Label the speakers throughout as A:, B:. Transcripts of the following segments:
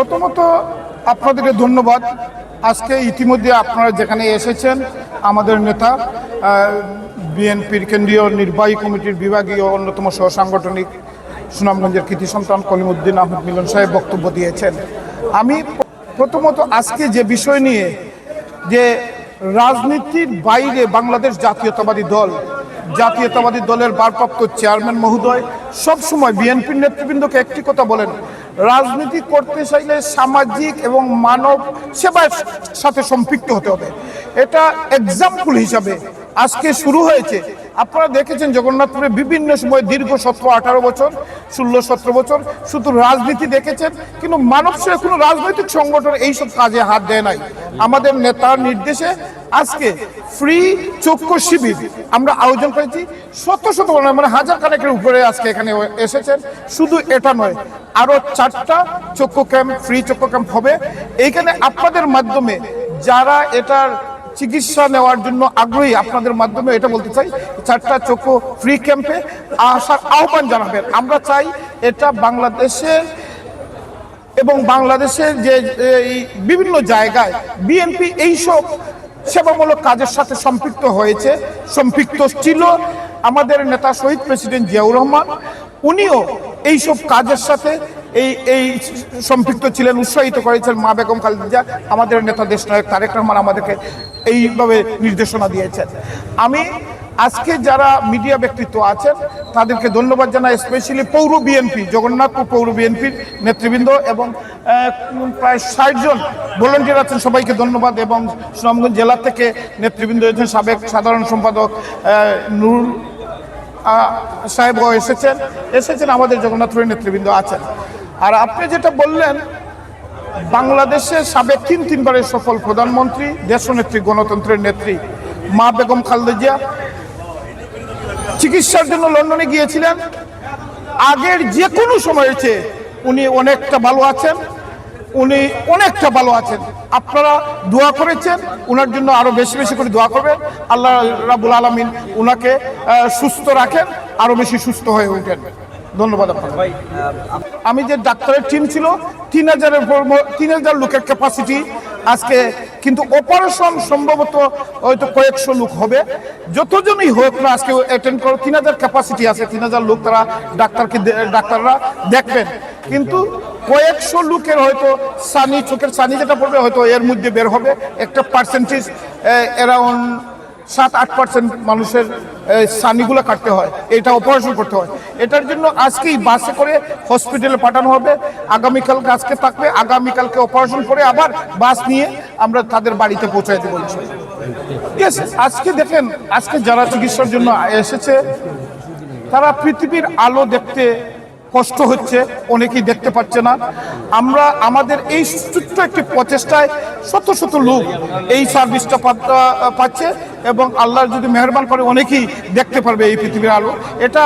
A: প্রথমত আপনাদেরকে ধন্যবাদ। আজকে ইতিমধ্যে আপনারা যেখানে এসেছেন, আমাদের নেতা বিএনপির কেন্দ্রীয় নির্বাহী কমিটির বিভাগীয় অন্যতম সহ সাংগঠনিক সুনামগঞ্জের কৃতি সন্তান কলিমুদ্দিন আহমদ মিলন সাহেব বক্তব্য দিয়েছেন। আমি প্রথমত আজকে যে বিষয় নিয়ে, যে রাজনীতির বাইরে বাংলাদেশ জাতীয়তাবাদী দল, জাতীয়তাবাদী দলের ভারপ্রাপ্ত চেয়ারম্যান মহোদয় সবসময় বিএনপির নেতৃবৃন্দকে একটি কথা বলেন রাজনীতি করতে চাইলে সামাজিক এবং মানব সেবার সাথে সম্পৃক্ত হতে হবে। এটা এক্সাম্পল হিসাবে আজকে শুরু হয়েছে। আপনারা দেখেছেন জগন্নাথপুরে বিভিন্ন সময় দীর্ঘ সতেরো, আঠারো বছর, ষোলো, সতেরো বছর শুধু রাজনীতি দেখেছেন, কিন্তু সেবা কোনো রাজনৈতিক সংগঠন এইসব কাজে হাত দেয় নাই। আমাদের নেতার নির্দেশে আজকে ফ্রি চক্ষু শিবির আমরা আয়োজন করেছি। শত শত মানে হাজার খানেকের উপরে আজকে এখানে এসেছেন। শুধু এটা নয়, আরও চারটা চক্ষু ক্যাম্প ফ্রি চক্ষু ক্যাম্প হবে। এইখানে আপনাদের মাধ্যমে যারা এটার চিকিৎসা নেওয়ার জন্য আগ্রহী আপনাদের মাধ্যমে এটা বলতে চাই, চারটা চক্ষু ফ্রি ক্যাম্পে আসার আহ্বান জানাবেন। আমরা চাই এটা বাংলাদেশের এবং বাংলাদেশের যে, এই বিভিন্ন জায়গায় বিএনপি এইসব সেবামূলক কাজের সাথে সম্পৃক্ত হয়েছে, সম্পৃক্ত ছিল। আমাদের নেতা শহীদ প্রেসিডেন্ট জিয়াউর রহমান, উনিও এইসব কাজের সাথে এই এই সম্পৃক্ত ছিলেন, উৎসাহিত করেছেন মা বেগম খালেদা আমাদের নেতা দেশ নায়ক তারেক রহমান আমাদেরকে এইভাবে নির্দেশনা দিয়েছেন। আমি আজকে যারা মিডিয়া ব্যক্তিত্ব আছেন, তাদেরকে ধন্যবাদ জানাই স্পেশালি পৌর বিএনপি জগন্নাথপুর পৌর বিএনপির নেতৃবৃন্দ এবং প্রায় ষাট জন ভলেন্টিয়ার আছেন, সবাইকে ধন্যবাদ এবং সুনামগঞ্জ জেলা থেকে নেতৃবৃন্দ রয়েছেন সাবেক সাধারণ সম্পাদক নুরুল সাহেবও এসেছেন। এসেছেন আমাদের জগন্নাথপুরের নেতৃবৃন্দ আছেন। আর আপনি যেটা বললেন বাংলাদেশের সাবেক তিন তিনবারের সফল প্রধানমন্ত্রী, দেশনেত্রী, গণতন্ত্রের নেত্রী মা বেগম খালেদা জিয়া। চিকিৎসার জন্য লন্ডনে গিয়েছিলেন। আগের যে কোনো সময়ের চেয়ে উনি অনেকটা ভালো আছেন। উনি অনেকটা ভালো আছেন। আপনারা দোয়া করেছেন ওনার জন্য আরও বেশি বেশি করে দোয়া করবেন। আল্লাহ রাবুল আলমিন ওনাকে সুস্থ রাখেন আরও বেশি সুস্থ হয়ে ওঠেন ধন্যবাদ আপনাকে। আমি যে ডাক্তারের টিম ছিল তিন হাজারের তিন হাজার লোকের ক্যাপাসিটি আজকে কিন্তু অপারেশন সম্ভবত হয়তো কয়েকশো লোক হবে। যতজনই হোক না আজকে অ্যাটেন্ড করো তিন হাজার ক্যাপাসিটি আছে। তিন হাজার লোক তারা ডাক্তারকে ডাক্তাররা দেখবেন। কিন্তু কয়েকশো লোকের হয়তো সানি, চোখের সানি যেটা পড়বে হয়তো এর মধ্যে বের হবে। একটা পার্সেন্টেজ অ্যারাউন্ড সাত, আট পার্সেন্ট মানুষের সানিগুলো কাটতে হয়। এটা অপারেশন করতে হয়। এটার জন্য আজকেই বাসে করে হসপিটালে পাঠানো হবে। আগামীকালকে আজকে থাকবে। আগামীকালকে অপারেশন করে আবার বাস নিয়ে আমরা তাদের বাড়িতে পৌঁছায় দেবো আজকে দেখেন, আজকে যারা চিকিৎসার জন্য এসেছে, তারা পৃথিবীর আলো দেখতে কষ্ট হচ্ছে, অনেকেই দেখতে পাচ্ছে না। আমরা, আমাদের এই ছোট্ট একটি প্রচেষ্টায় শত শত লোক এই সার্ভিসটা পাচ্ছে এবং আল্লাহর যদি মেহরবান করে, অনেকেই দেখতে পারবে এই পৃথিবীর আলো। এটা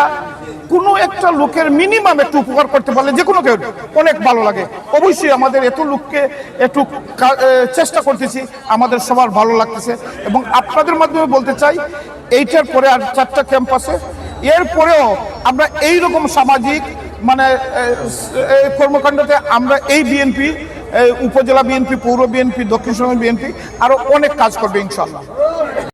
A: কোনো একটা লোকের মিনিমাম একটু উপকার করতে পারলে যে কোনো কেউ অনেক ভালো লাগে। অবশ্যই আমাদের এত লোককে একটু চেষ্টা করতেছি, আমাদের সবার ভালো লাগতেছে। এবং আপনাদের মাধ্যমে বলতে চাই, এইটার পরে আর চারটা ক্যাম্পাসে এরপরেও আমরা এই রকম সামাজিক মানে এ, এ, কর্মকাণ্ডতে আমরা এই বিএনপি উপজেলা বিএনপি পৌর বিএনপি দক্ষিণ সঙ্গে বিএনপি আরও অনেক কাজ করবে ইনশাল্লাহ